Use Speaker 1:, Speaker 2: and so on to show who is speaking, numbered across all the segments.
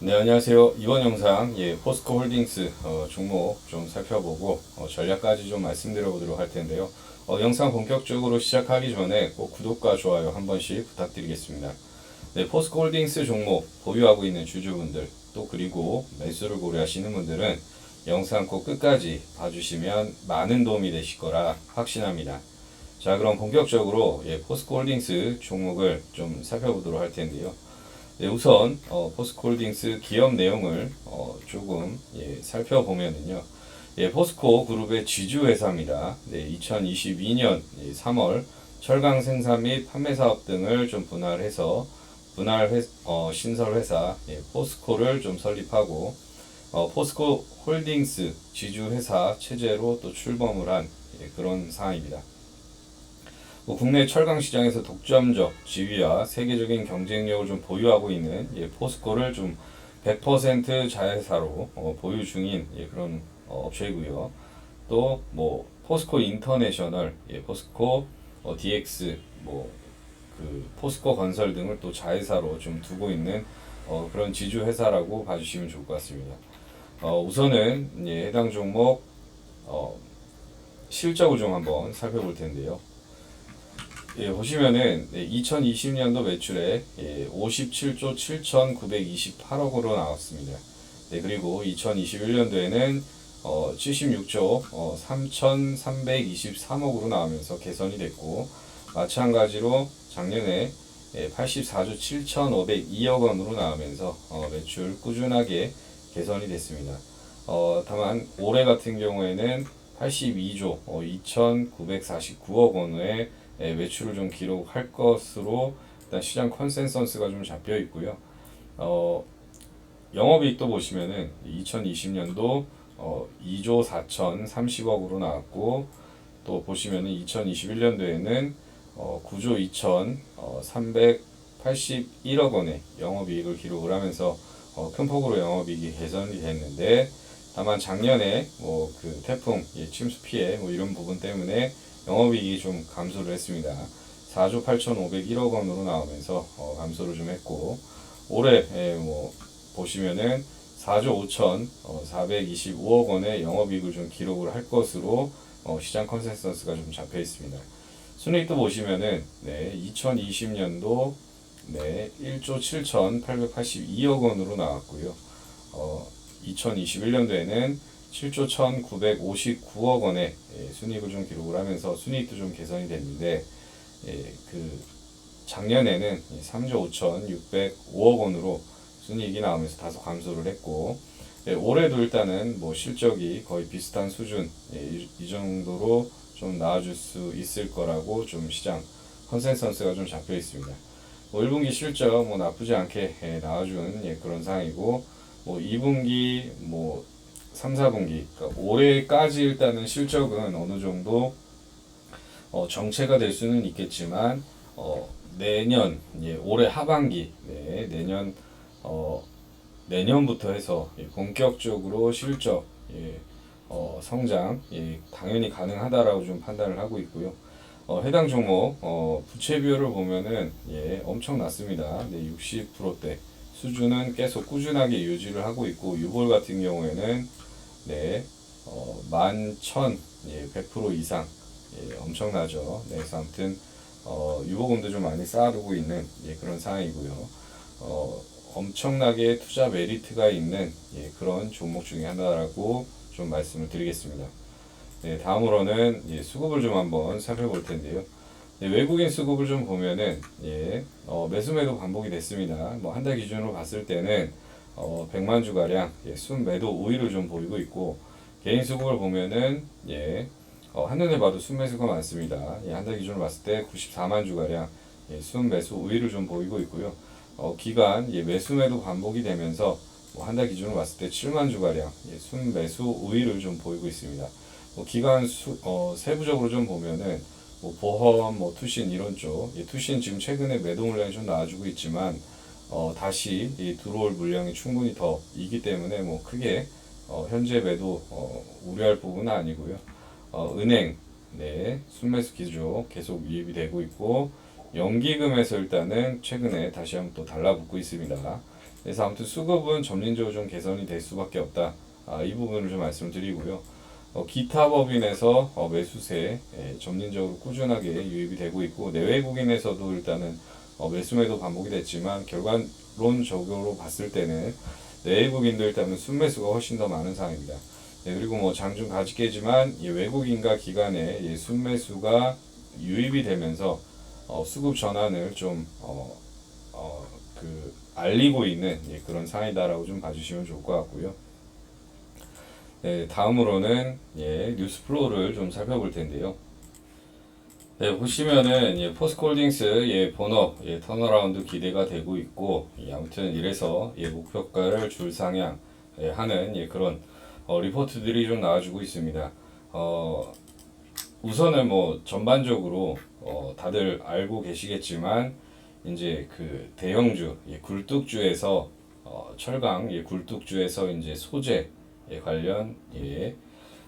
Speaker 1: 네 안녕하세요. 이번 영상 예 포스코 홀딩스 어, 종목 좀 살펴보고 어, 전략까지 좀 말씀드려 보도록 할 텐데요. 어, 영상 본격적으로 시작하기 전에 꼭 구독과 좋아요 한 번씩 부탁드리겠습니다. 네 포스코 홀딩스 종목 보유하고 있는 주주분들 또 그리고 매수를 고려하시는 분들은 영상 꼭 끝까지 봐주시면 많은 도움이 되실 거라 확신합니다. 자 그럼 본격적으로 예, 포스코 홀딩스 종목을 좀 살펴보도록 할 텐데요 네, 우선 어, 포스코홀딩스 기업 내용을 어, 조금 예, 살펴보면은요. 예, 포스코 그룹의 지주 회사입니다. 네, 2022년 3월 철강 생산 및 판매 사업 등을 좀 분할해서 분할 회, 어, 신설 회사 예, 포스코를 좀 설립하고 어, 포스코 홀딩스 지주 회사 체제로 또 출범을 한 예, 그런 사항입니다. 뭐 국내 철강 시장에서 독점적 지위와 세계적인 경쟁력을 좀 보유하고 있는 예, 포스코를 좀 100% 자회사로 어, 보유 중인 예, 그런 어, 업체이고요. 또 뭐 포스코 인터내셔널, 예, 포스코 어, DX, 뭐 그 포스코 건설 등을 또 자회사로 좀 두고 있는 어, 그런 지주 회사라고 봐주시면 좋을 것 같습니다. 어, 우선은 예, 해당 종목 어, 실적을 좀 한번 살펴볼 텐데요. 예, 보시면은 2020년도 매출에 예, 57조 7,928억으로 나왔습니다. 네, 그리고 2021년도에는 어, 76조 어, 3,323억으로 나오면서 개선이 됐고 마찬가지로 작년에 예, 84조 7,502억 원으로 나오면서 어, 매출 꾸준하게 개선이 됐습니다. 어, 다만 올해 같은 경우에는 82조 어, 2,949억 원의 예, 매출을 좀 기록할 것으로 일단 시장 컨센서스가 좀 잡혀 있고요. 어, 영업이익도 보시면은 2020년도 어, 2조 4,030억으로 나왔고 또 보시면은 2021년도에는 어, 9조 2,381억 원의 영업이익을 기록을 하면서 어, 큰 폭으로 영업이익이 개선이 됐는데 다만 작년에 뭐 그 태풍 예, 침수 피해 뭐 이런 부분 때문에 영업이익이 좀 감소를 했습니다. 4조 8,501억 원으로 나오면서 어, 감소를 좀 했고 올해 예, 뭐 보시면은 4조 5,425억 원의 영업이익을 좀 기록을 할 것으로 어, 시장 컨센서스가 좀 잡혀 있습니다. 순이익도 보시면은 네, 2020년도 네, 1조 7,882억 원으로 나왔고요. 어, 2021년도에는 7조 1,959억 원의 예, 순이익을 좀 기록을 하면서 순이익도 좀 개선이 됐는데 예, 그 작년에는 3조 5,605억 원으로 순이익이 나오면서 다소 감소를 했고 예, 올해도 일단은 뭐 실적이 거의 비슷한 수준 예, 이, 이 정도로 좀 나아질 수 있을 거라고 좀 시장 컨센서스가 좀 잡혀 있습니다. 뭐 1분기 실적 뭐 나쁘지 않게 예, 나와준 예, 그런 상황이고 뭐 2분기 뭐 3, 4분기 그러니까 올해까지 일단은 실적은 어느 정도 어, 정체가 될 수는 있겠지만 어, 내년 예, 올해 하반기 네, 내년 어, 내년부터 해서 예, 본격적으로 실적 예, 어, 성장 예, 당연히 가능하다라고 좀 판단을 하고 있고요. 어, 해당 종목 어, 부채 비율을 보면은 예, 엄청 낮습니다. 네, 60%대 수준은 계속 꾸준하게 유지를 하고 있고 유볼 같은 경우에는 네, 어, 11,100% 예, 100% 이상 예, 엄청나죠. 네, 그래서 아무튼 어, 유보금도 좀 많이 쌓아두고 있는 예, 그런 상황이고요. 어, 엄청나게 투자 메리트가 있는 예, 그런 종목 중에 하나라고 좀 말씀을 드리겠습니다. 네, 다음으로는 예, 수급을 좀 한번 살펴볼 텐데요. 예, 외국인 수급을 좀 보면은 예, 어, 매수매도 반복이 됐습니다. 뭐 한 달 기준으로 봤을 때는 어, 100만 주 가량 예, 순매도 우위를 좀 보이고 있고 개인 수급을 보면은 예, 어, 한눈에 봐도 순매수가 많습니다. 예, 한 달 기준으로 봤을 때 94만 주 가량 예, 순매수 우위를 좀 보이고 있고요. 어, 기간 예, 매수매도 반복이 되면서 뭐 한 달 기준으로 봤을 때 7만 주 가량 예, 순매수 우위를 좀 보이고 있습니다. 뭐 기간 수, 어, 세부적으로 좀 보면은 뭐 보험, 뭐 투신 이런 쪽, 예, 투신 지금 최근에 매도 물량이 좀 나와주고 있지만 어, 다시 이 들어올 물량이 충분히 더 있기 때문에 뭐 크게 어, 현재 매도 어, 우려할 부분은 아니고요. 어, 은행 네 순매수 기조 계속 유입이 되고 있고 연기금에서 일단은 최근에 다시 한번 또 달라붙고 있습니다. 그래서 아무튼 수급은 점진적으로 좀 개선이 될 수밖에 없다. 아, 이 부분을 좀 말씀드리고요. 어, 기타 법인에서 어, 매수세 예, 점진적으로 꾸준하게 유입이 되고 있고 내외국인에서도 일단은 어, 매수매도 반복이 됐지만 결과론적으로 봤을 때는 내외국인도 일단은 순매수가 훨씬 더 많은 상황입니다. 네, 그리고 뭐 장중 가지개지만 이 외국인과 기관의 이 순매수가 유입이 되면서 어, 수급 전환을 좀 어, 어, 그 알리고 있는 예, 그런 상황이다라고 좀 봐주시면 좋을 것 같고요. 네, 다음으로는 예, 뉴스 플로우를 좀 살펴볼 텐데요. 네, 보시면은 예, 포스콜딩스 예, 본업 예, 턴어라운드 기대가 되고 있고 예, 아무튼 이래서 예, 목표가를 줄 상향 예, 하는 예, 그런 어, 리포트들이 좀 나와주고 있습니다. 어, 우선은 뭐 전반적으로 어, 다들 알고 계시겠지만 이제 그 대형주 예, 굴뚝주에서 어, 철강 예, 굴뚝주에서 이제 소재 예, 관련 예,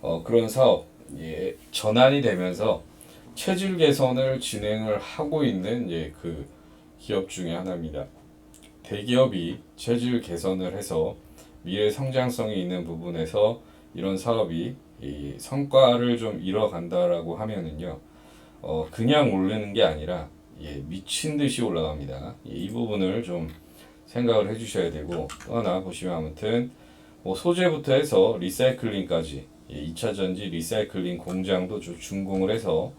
Speaker 1: 어, 그런 사업 예, 전환이 되면서 체질 개선을 진행을 하고 있는 예, 그 기업 중에 하나입니다. 대기업이 체질 개선을 해서 미래 성장성이 있는 부분에서 이런 사업이 이 성과를 좀 이뤄간다라고 하면은요, 어, 그냥 오르는 게 아니라 예, 미친 듯이 올라갑니다. 예, 이 부분을 좀 생각을 해주셔야 되고 또 하나 보시면 아무튼 뭐 소재부터 해서 리사이클링까지 예, 2차 전지 리사이클링 공장도 좀 준공을 해서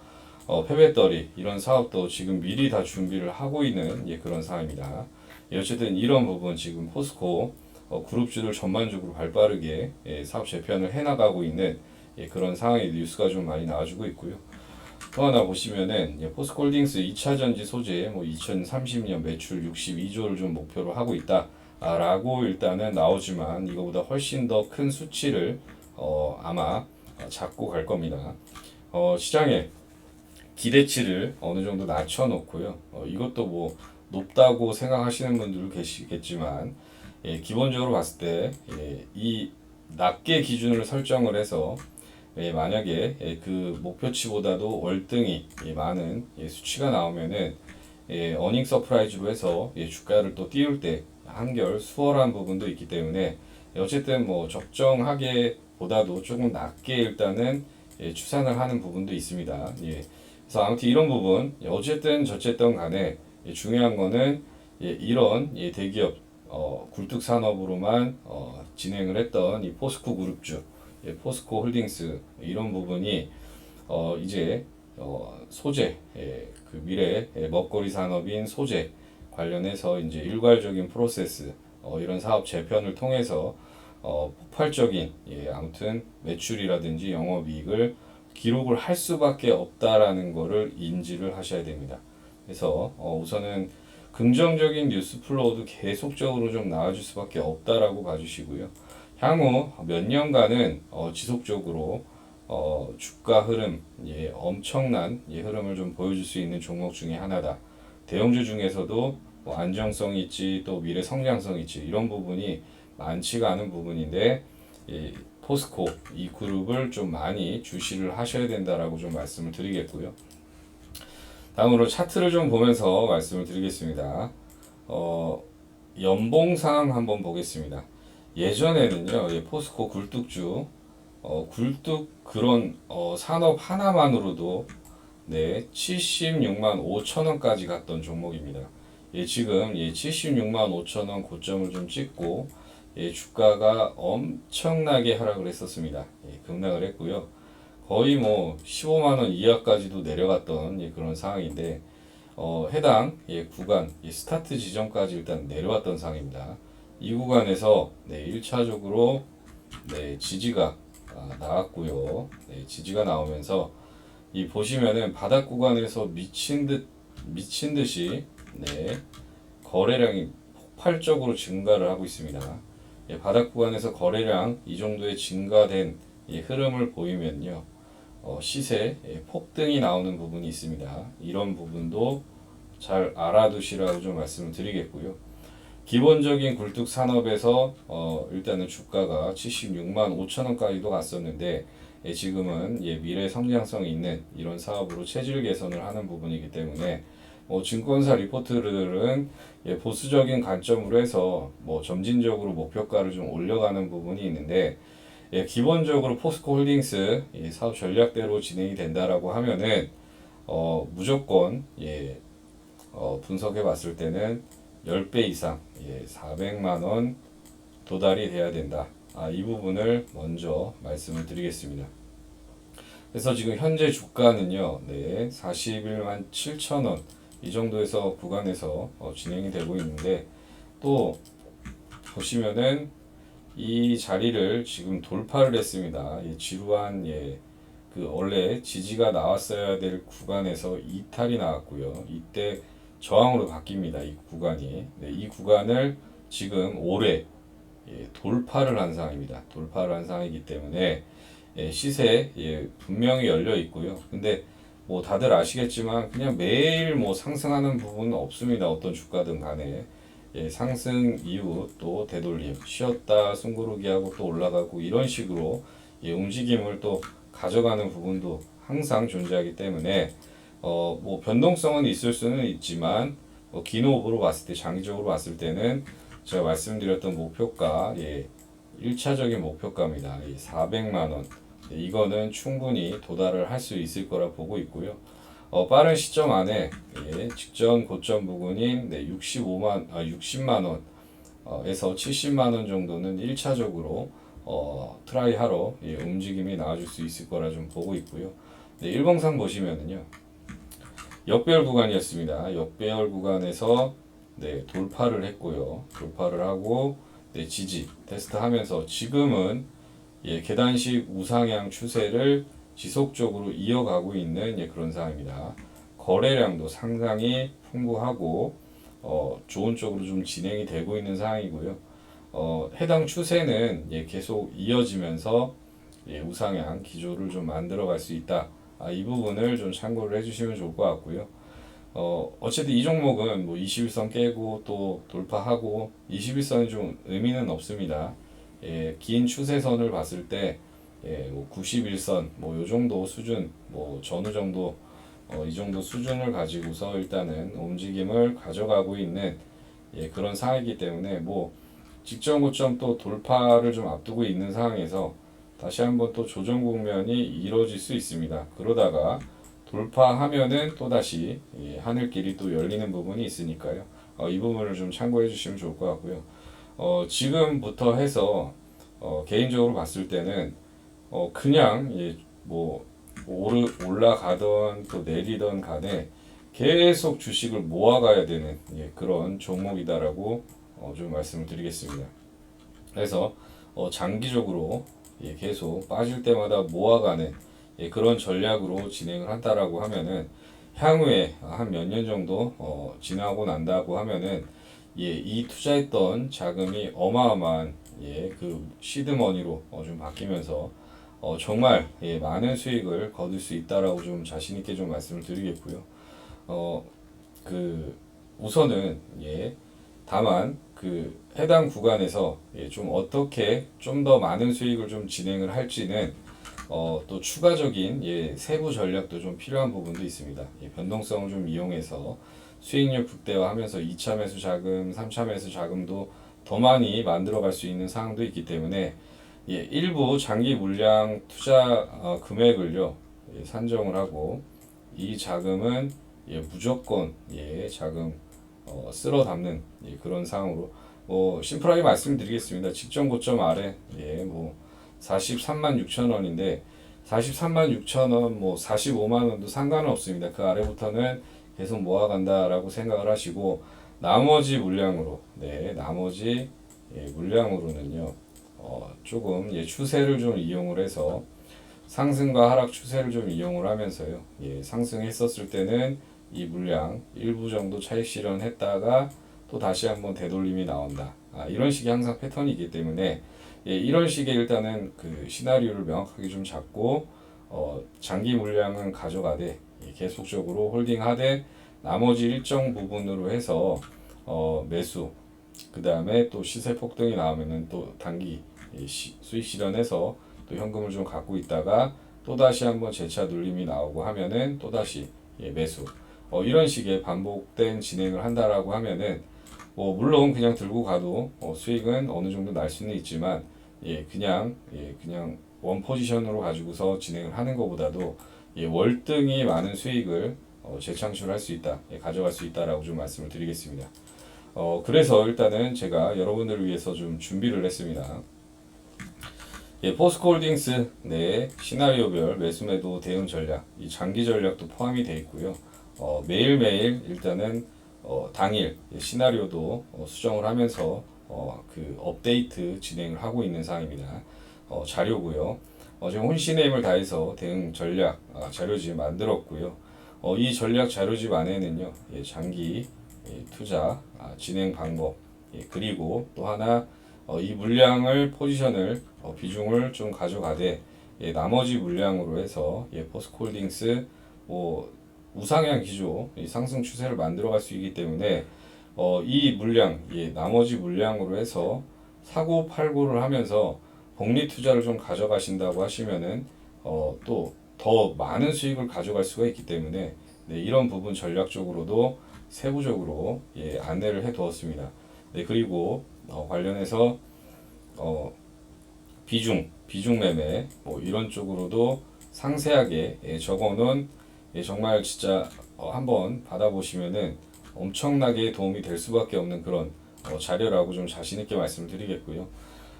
Speaker 1: 어, 폐배터리 이런 사업도 지금 미리 다 준비를 하고 있는 예, 그런 상황입니다. 예, 어쨌든 이런 부분 지금 포스코 어, 그룹주들 전반적으로 발빠르게 예, 사업 재편을 해나가고 있는 예, 그런 상황의 뉴스가 좀 많이 나와주고 있고요. 또 하나 보시면은 예, 포스콜딩스 2차 전지 소재 뭐 2030년 매출 62조를 좀 목표로 하고 있다. 아, 라고 일단은 나오지만 이거보다 훨씬 더 큰 수치를 어, 아마 잡고 갈 겁니다. 어, 시장에 기대치를 어느 정도 낮춰놓고요. 어, 이것도 뭐 높다고 생각하시는 분들 계시겠지만 예, 기본적으로 봤을 때 예, 이 낮게 기준을 설정을 해서 예, 만약에 예, 그 목표치보다도 월등히 예, 많은 예, 수치가 나오면은 예, 어닝 서프라이즈로 해서 예, 주가를 또 띄울 때 한결 수월한 부분도 있기 때문에 예, 어쨌든 뭐 적정하게 보다도 조금 낮게 일단은 예, 추산을 하는 부분도 있습니다. 예, 그래서 아무튼 이런 부분 예, 어쨌든 저쨌든 간에 예, 중요한 거는 예, 이런 예, 대기업 어, 굴뚝 산업으로만 어, 진행을 했던 이 포스코 그룹주, 예, 포스코 홀딩스 이런 부분이 어, 이제 어, 소재, 예, 그 미래 예, 먹거리 산업인 소재 관련해서 이제 일괄적인 프로세스 어, 이런 사업 재편을 통해서 어, 폭발적인 예, 아무튼 매출이라든지 영업이익을 기록을 할 수밖에 없다라는 거를 인지를 하셔야 됩니다. 그래서 어, 우선은 긍정적인 뉴스 플로우도 계속적으로 좀 나와줄 수밖에 없다라고 봐주시고요. 향후 몇 년간은 어, 지속적으로 어, 주가 흐름, 예, 엄청난 예, 흐름을 좀 보여줄 수 있는 종목 중에 하나다. 대형주 중에서도 뭐 안정성 있지, 또 미래 성장성 있지 이런 부분이 많지가 않은 부분인데 예, 포스코 이 그룹을 좀 많이 주시를 하셔야 된다라고 좀 말씀을 드리겠고요. 다음으로 차트를 좀 보면서 말씀을 드리겠습니다. 어, 연봉상 한번 보겠습니다. 예전에는요, 예, 포스코 굴뚝주, 어, 굴뚝 그런 어, 산업 하나만으로도 네, 76만 5천 원까지 갔던 종목입니다. 예, 지금 예, 76만 5천 원 고점을 좀 찍고 예, 주가가 엄청나게 하락을 했었습니다. 예, 급락을 했고요. 거의 뭐 15만 원 이하까지도 내려갔던 예, 그런 상황인데 어, 해당 예, 구간 예, 스타트 지점까지 일단 내려왔던 상황입니다. 이 구간에서 네, 1차적으로 네, 지지가 아, 나왔고요. 네, 지지가 나오면서 이 보시면은 바닥 구간에서 미친 듯 미친 듯이 네, 거래량이 폭발적으로 증가를 하고 있습니다. 예, 바닥 구간에서 거래량 이 정도의 증가된 이 흐름을 보이면요. 어, 시세 예, 폭등이 나오는 부분이 있습니다. 이런 부분도 잘 알아두시라고 좀 말씀을 드리겠고요. 기본적인 굴뚝 산업에서 어, 일단은 주가가 76만 5천 원까지도 갔었는데 예, 지금은 예, 미래 성장성이 있는 이런 사업으로 체질 개선을 하는 부분이기 때문에 뭐 증권사 리포트들은 예, 보수적인 관점으로 해서 뭐 점진적으로 목표가를 좀 올려가는 부분이 있는데 예, 기본적으로 포스코 홀딩스 이 사업 전략대로 진행이 된다라고 하면은 어, 무조건 예, 어, 분석해 봤을 때는 10배 이상 예, 400만 원 도달이 돼야 된다. 아, 이 부분을 먼저 말씀을 드리겠습니다. 그래서 지금 현재 주가는요, 네, 41만 7천 원 이 정도에서 구간에서 어, 진행이 되고 있는데 또 보시면은 이 자리를 지금 돌파를 했습니다. 예, 지루한 예, 그 원래 지지가 나왔어야 될 구간에서 이탈이 나왔고요. 이때 저항으로 바뀝니다. 이 구간이 네, 이 구간을 지금 올해 예, 돌파를 한 상황입니다. 돌파를 한 상황이기 때문에 예, 시세 예, 분명히 열려 있고요. 근데 뭐 다들 아시겠지만 그냥 매일 뭐 상승하는 부분은 없습니다. 어떤 주가든 간에 예, 상승 이후 또 되돌림 쉬었다 숨고르기 하고 또 올라가고 이런 식으로 예, 움직임을 또 가져가는 부분도 항상 존재하기 때문에 어, 뭐 변동성은 있을 수는 있지만 뭐 기노브로 봤을 때 장기적으로 봤을 때는 제가 말씀드렸던 목표가 예, 1차적인 목표가입니다. 예, 400만 원. 예, 이거는 충분히 도달을 할 수 있을 거라 보고 있고요. 어, 빠른 시점 안에 예, 직전 고점 부근인 네, 65만 아 60만 원 어, 에서 70만 원 정도는 1차적으로 어, 트라이 하러 예, 움직임이 나와줄 수 있을 거라 좀 보고 있고요. 네, 일봉상 보시면은요. 역배열 구간이었습니다. 역배열 구간에서 네, 돌파를 했고요. 돌파를 하고 네, 지지 테스트하면서 지금은 예, 계단식 우상향 추세를 지속적으로 이어가고 있는 예, 그런 상황입니다. 거래량도 상당히 풍부하고 어, 좋은 쪽으로 좀 진행이 되고 있는 상황이고요. 어, 해당 추세는 예, 계속 이어지면서 예, 우상향 기조를 좀 만들어 갈 수 있다. 아, 이 부분을 좀 참고를 해주시면 좋을 것 같고요. 어, 어쨌든 이 종목은 뭐 21선 깨고 또 돌파하고 21선이 좀 의미는 없습니다. 예, 긴 추세선을 봤을 때 예, 뭐 91선 뭐 요 정도 수준 뭐 전후 정도 어, 이 정도 수준을 가지고서 일단은 움직임을 가져가고 있는 예, 그런 상황이기 때문에 뭐 직전 고점 또 돌파를 좀 앞두고 있는 상황에서 다시 한번 또 조정 국면이 이루어질 수 있습니다. 그러다가 돌파하면은 또 다시 예, 하늘길이 또 열리는 부분이 있으니까요. 어, 이 부분을 좀 참고해 주시면 좋을 것 같고요. 어, 지금부터 해서 어, 개인적으로 봤을 때는 어, 그냥 예, 뭐 오르, 올라가던 또 내리던 간에 계속 주식을 모아가야 되는 예, 그런 종목이다라고 어, 좀 말씀을 드리겠습니다. 그래서 어, 장기적으로 예, 계속 빠질 때마다 모아가는 예, 그런 전략으로 진행을 한다라고 하면은 향후에 한 몇 년 정도 어, 지나고 난다고 하면은 예, 이 투자했던 자금이 어마어마한 예, 그 시드머니로 어, 좀 바뀌면서 어, 정말 예, 많은 수익을 거둘 수 있다라고 좀 자신 있게 좀 말씀을 드리겠고요. 어, 그 우선은 예, 다만 그 해당 구간에서 예, 좀 어떻게 좀 더 많은 수익을 좀 진행을 할지는 어, 또 추가적인 예, 세부 전략도 좀 필요한 부분도 있습니다. 예, 변동성을 좀 이용해서 수익률 극대화하면서 2차 매수 자금, 3차 매수 자금도 더 많이 만들어 갈 수 있는 상황도 있기 때문에 예, 일부 장기 물량 투자 어, 금액을요 예, 산정을 하고 이 자금은 예, 무조건 예, 자금 어, 쓸어 담는 예, 그런 상황으로 뭐 심플하게 말씀드리겠습니다. 직전 고점 아래 예, 뭐 43만 6천 원인데 43만 6천 원, 뭐 45만 원도 상관은 없습니다. 그 아래부터는 계속 모아간다라고 생각을 하시고 나머지 물량으로 네 나머지 예, 물량으로는요 어, 조금 예, 추세를 좀 이용을 해서 상승과 하락 추세를 좀 이용을 하면서요 예, 상승했었을 때는 이 물량 일부 정도 차익 실현했다가 또 다시 한번 되돌림이 나온다. 아, 이런 식의 항상 패턴이기 때문에 예, 이런 식의 일단은 그 시나리오를 명확하게 좀 잡고 어, 장기 물량은 가져가되 예, 계속적으로 홀딩하되 나머지 일정 부분으로 해서 어, 매수 그 다음에 또 시세 폭등이 나오면은 또 단기 예, 시, 수익 실현해서 또 현금을 좀 갖고 있다가 또 다시 한번 재차 눌림이 나오고 하면은 또 다시 예, 매수 어, 이런 식의 반복된 진행을 한다라고 하면은 뭐 물론 그냥 들고 가도 어, 수익은 어느 정도 날 수는 있지만 예 그냥 예 그냥 원 포지션으로 가지고서 진행을 하는 것보다도 예, 월등히 많은 수익을 어, 재창출할 수 있다, 예, 가져갈 수 있다라고 좀 말씀을 드리겠습니다. 어, 그래서 일단은 제가 여러분들을 위해서 좀 준비를 했습니다. 예, 포스코홀딩스 내 시나리오별 매수매도 대응 전략, 이 장기 전략도 포함이 되어 있고요. 어, 매일매일 일단은 어, 당일 예, 시나리오도 어, 수정을 하면서 어, 그 업데이트 진행을 하고 있는 상황입니다. 어, 자료고요. 어, 지금 혼신의 힘을 다해서 대응 전략 아, 자료집 만들었고요. 어, 이 전략 자료집 안에는요, 예, 장기 예, 투자 아, 진행 방법 예, 그리고 또 하나 어, 이 물량을 포지션을 어, 비중을 좀 가져가되 예, 나머지 물량으로 해서 예, 포스코홀딩스 뭐 우상향 기조 이 상승 추세를 만들어갈 수 있기 때문에 어, 이 물량 예, 나머지 물량으로 해서 사고 팔고를 하면서 복리 투자를 좀 가져가신다고 하시면은 어, 또 더 많은 수익을 가져갈 수가 있기 때문에 네, 이런 부분 전략적으로도 세부적으로 예, 안내를 해두었습니다. 네, 그리고 어, 관련해서 어, 비중, 비중 매매 뭐 이런 쪽으로도 상세하게 예, 적어놓은 예, 정말 진짜 어, 한번 받아보시면은 엄청나게 도움이 될 수밖에 없는 그런 어, 자료라고 좀 자신 있게 말씀드리겠고요.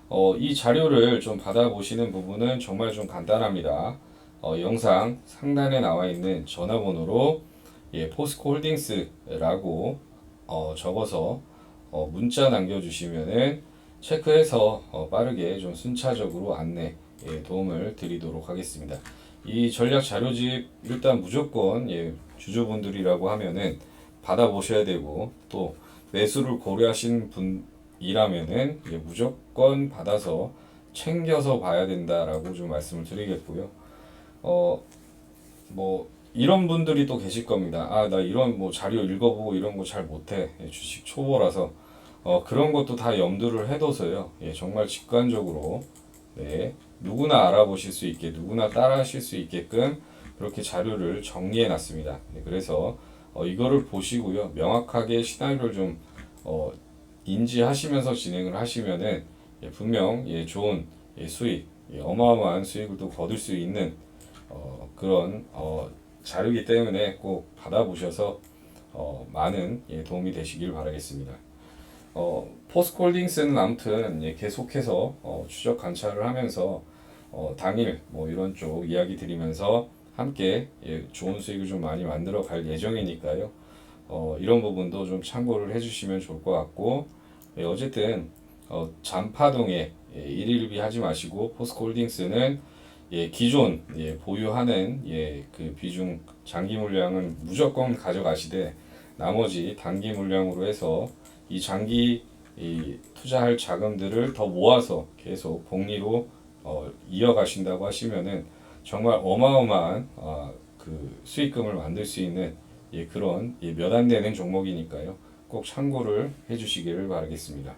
Speaker 1: 어, 이 자료를 좀 받아보시는 부분은 정말 좀 간단합니다. 어, 영상 상단에 나와 있는 전화번호로 예, 포스코 홀딩스라고 어, 적어서 어, 문자 남겨주시면은 체크해서 어, 빠르게 좀 순차적으로 안내 예, 도움을 드리도록 하겠습니다. 이 전략 자료집 일단 무조건 예, 주주분들이라고 하면은 받아보셔야 되고 또 매수를 고려하신 분이라면은 예, 무조건 받아서 챙겨서 봐야 된다라고 좀 말씀을 드리겠고요. 어, 뭐, 이런 분들이 또 계실 겁니다. 아, 나 이런 뭐 자료 읽어보고 이런 거 잘 못해. 예, 주식 초보라서. 어, 그런 것도 다 염두를 해둬서요. 예, 정말 직관적으로, 네, 누구나 알아보실 수 있게, 누구나 따라 하실 수 있게끔 그렇게 자료를 정리해 놨습니다. 네, 그래서, 어, 이거를 보시고요. 명확하게 시나리오를 좀, 어, 인지하시면서 진행을 하시면은, 예, 분명, 예, 좋은, 예, 수익, 예, 어마어마한 수익을 또 거둘 수 있는 어, 그런 어, 자료이기 때문에 꼭 받아보셔서 어, 많은 예, 도움이 되시길 바라겠습니다. 어, 포스콜딩스는 아무튼 예, 계속해서 어, 추적 관찰을 하면서 어, 당일 뭐 이런 쪽 이야기 드리면서 함께 예, 좋은 수익을 좀 많이 만들어 갈 예정이니까요. 어, 이런 부분도 좀 참고를 해주시면 좋을 것 같고 예, 어쨌든 어, 잔파동에 예, 일일비 하지 마시고 포스콜딩스는 예, 기존 예, 보유하는 예, 그 비중 장기 물량은 무조건 가져가시되 나머지 단기 물량으로 해서 이 장기 이 투자할 자금들을 더 모아서 계속 복리로 어, 이어가신다고 하시면은 정말 어마어마한 어, 그 수익금을 만들 수 있는 예, 그런 예, 몇 안 되는 종목이니까요. 꼭 참고를 해주시기를 바라겠습니다.